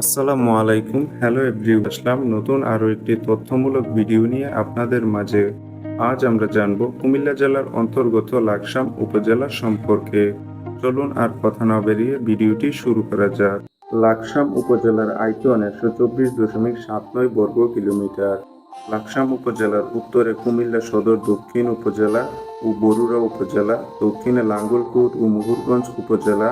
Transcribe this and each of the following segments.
আসসালামু আলাইকুম। Hello everyone আসলাম নতুন আরও একটি তথ্যমূলক ভিডিও নিয়ে আপনাদের মাঝে। আজ আমরা জানব কুমিল্লা জেলার অন্তর্গত লাকসাম উপজেলা সম্পর্কে। চলুন আর কথা না বেরিয়ে ভিডিওটি শুরু করা যাক। লাকসাম উপজেলার আয়তন একশো চব্বিশ দশমিক সাত নয় বর্গ কিলোমিটার। লাকসাম উপজেলার উত্তরে কুমিল্লা সদর, দক্ষিণ উপজেলা ও বরুড়া উপজেলা, দক্ষিণে লাঙ্গলকোট ও মুহুরগঞ্জ উপজেলা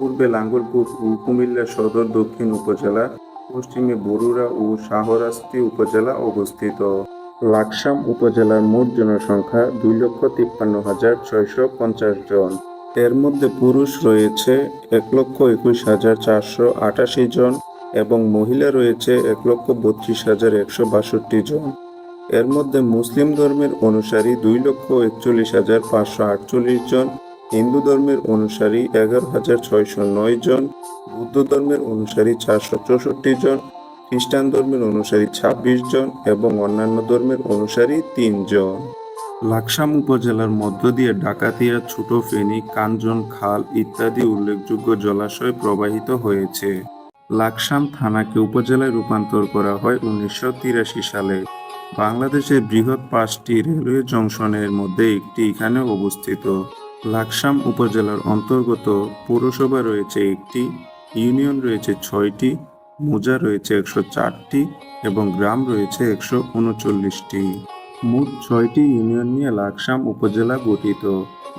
পূর্বে লাঙ্গলপুর ও কুমিল্লা সদর দক্ষিণ উপজেলা, পশ্চিমে বরুড়া ও শাহরাস্তি উপজেলা অবস্থিত। লাকসাম উপজেলার মোট জনসংখ্যা দুই লক্ষ তিপ্পান্ন হাজার ছয়শো পঞ্চাশ জন। এর মধ্যে পুরুষ রয়েছে এক লক্ষ একুশ হাজার চারশো আটাশি জন এবং মহিলা রয়েছে এক লক্ষ বত্রিশ হাজার একশো বাষট্টি জন। এর মধ্যে মুসলিম ধর্মের অনুসারী দুই লক্ষ একচল্লিশ হাজার পাঁচশো আটচল্লিশ জন হিন্দু ধর্মের অনুসারী এগারো হাজার ছয়শো নয় জন, বৌদ্ধ ধর্মের অনুসারী চারশো চৌষট্টি জন, খ্রিস্টান ধর্মের অনুসারী ছাব্বিশ জন এবং অন্যান্য ধর্মের অনুসারী তিন জন। লাকসাম উপজেলার মধ্য দিয়ে ডাকাতিয়া ছোট ফেনী কাঞ্জন খাল ইত্যাদি উল্লেখযোগ্য জলাশয় প্রবাহিত হয়েছে। লাকসাম থানাকে উপজেলায় রূপান্তর করা হয় উনিশশো তিরাশি সালে। বাংলাদেশের বৃহৎ পাঁচটি রেলওয়ে জংশনের মধ্যে একটি এখানে অবস্থিত। লাকসাম উপজেলার অন্তর্গত পৌরসভা রয়েছে একটি, ইউনিয়ন রয়েছে ছয়টি, মোজা রয়েছে একশো চারটি এবং গ্রাম রয়েছে একশো উনচল্লিশটি। মোট ছয়টি ইউনিয়ন নিয়ে লাকসাম উপজেলা গঠিত।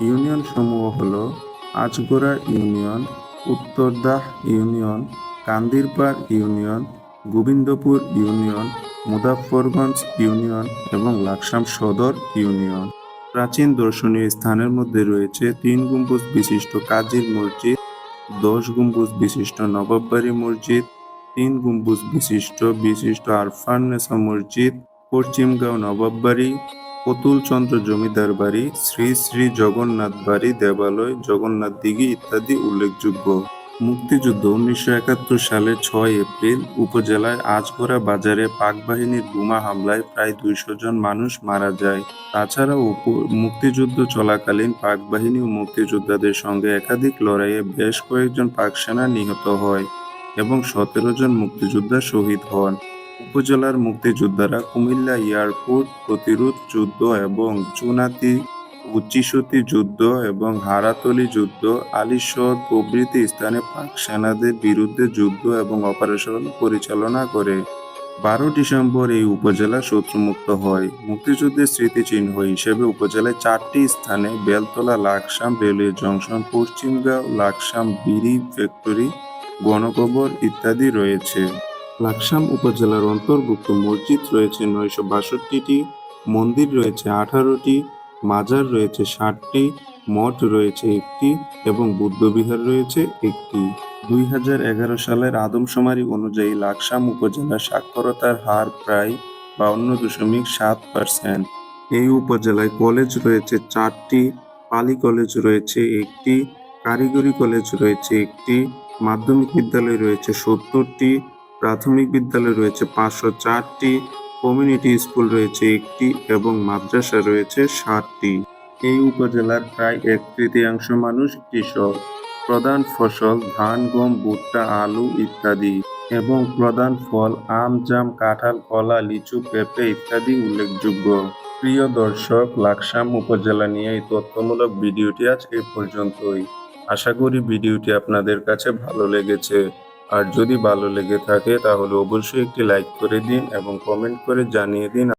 ইউনিয়ন সমূহ হল Ajgora union, Uttardah union, Kandirpar union, Gobindapur union, Muzaffarganj union এবং লাকসাম সদর ইউনিয়ন। প্রাচীন দর্শনীয় স্থানের মধ্যে রয়েছে তিন গম্বুজ বিশিষ্ট কাজীর মসজিদ, দশ গম্বুজ বিশিষ্ট নবাববাড়ি মসজিদ, তিন গম্বুজ বিশিষ্ট বিশিষ্ট আরফান্নেসা মসজিদ, পশ্চিমগাঁও নবাববাড়ি অতুল চন্দ্র জমিদার বাড়ি, শ্রী শ্রী জগন্নাথ বাড়ি, দেবালয়, জগন্নাথ দিঘি ইত্যাদি উল্লেখযোগ্য। মুক্তিযুদ্ধ উনিশশো একাত্তর সালের ছয় এপ্রিল উপজেলায় আজগড়া বাজারে পাক বাহিনীর বোমা হামলায় প্রায় দুইশো জন মানুষ মারা যায়। তাছাড়াও উপ- মুক্তিযুদ্ধ চলাকালীন পাক বাহিনী ও মুক্তিযোদ্ধাদের সঙ্গে একাধিক লড়াইয়ে বেশ কয়েকজন পাক সেনা নিহত হয় এবং সতেরো জন মুক্তিযোদ্ধা শহীদ হন। উপজেলার মুক্তিযোদ্ধারা কুমিল্লা এয়ারপোর্ট প্রতিরোধ যুদ্ধ এবং চুনাতি উচিসতি যুদ্ধ এবং হারাতলি যুদ্ধ আলিশহর প্রভৃতি স্থানে পাক সেনাদের বিরুদ্ধে যুদ্ধ এবং অপারেশন পরিচালনা করে। বারো ডিসেম্বর এই উপজেলা শত্রুমুক্ত হয়। মুক্তিযুদ্ধের স্মৃতিচিহ্ন হিসেবে উপজেলায় চারটি স্থানে Beltala, Laksam railway junction Paschimgaon Laksam bidi factory, গণকবর ইত্যাদি রয়েছে। লাকসাম উপজেলার অন্তর্ভুক্ত মসজিদ রয়েছে নয়শো বাষট্টিটি, মন্দির রয়েছে আঠারোটি মাজার রয়েছে ষাটটি, মঠ রয়েছে একটি এবং বুদ্ধবিহার রয়েছে একটি। দুই হাজার এগারো সালের আদমশুমারি অনুযায়ী লাকসাম উপজেলার সাক্ষরতার হার প্রায় বাউন্ন দশমিক সাত পার্সেন্ট। এই উপজেলায় কলেজ রয়েছে চারটি, পালি কলেজ রয়েছে একটি, কারিগরি কলেজ রয়েছে একটি, মাধ্যমিক বিদ্যালয় রয়েছে সত্তরটি, প্রাথমিক বিদ্যালয় রয়েছে পাঁচশো চারটি কমিউনিটি স্কুল রয়েছে একটি এবং মাদ্রাসা রয়েছে সাতটি। এই উপজেলার প্রায় এক তৃতীয়াংশ মানুষ কৃষক। প্রধান ফসল ধান, গম, ভুট্টা, আলু ইত্যাদি এবং প্রধান ফল আম, জাম, কাঁঠাল, কলা, লিচু, পেঁপে ইত্যাদি উল্লেখযোগ্য। প্রিয় দর্শক, লাকসাম উপজেলা নিয়ে এই তথ্যমূলক ভিডিওটি আজ এ পর্যন্তই। আশা করি ভিডিওটি আপনাদের কাছে ভালো লেগেছে। আর যদি ভালো লেগে থাকে তাহলে অবশ্যই একটি লাইক করে দিন এবং কমেন্ট করে জানিয়ে দিন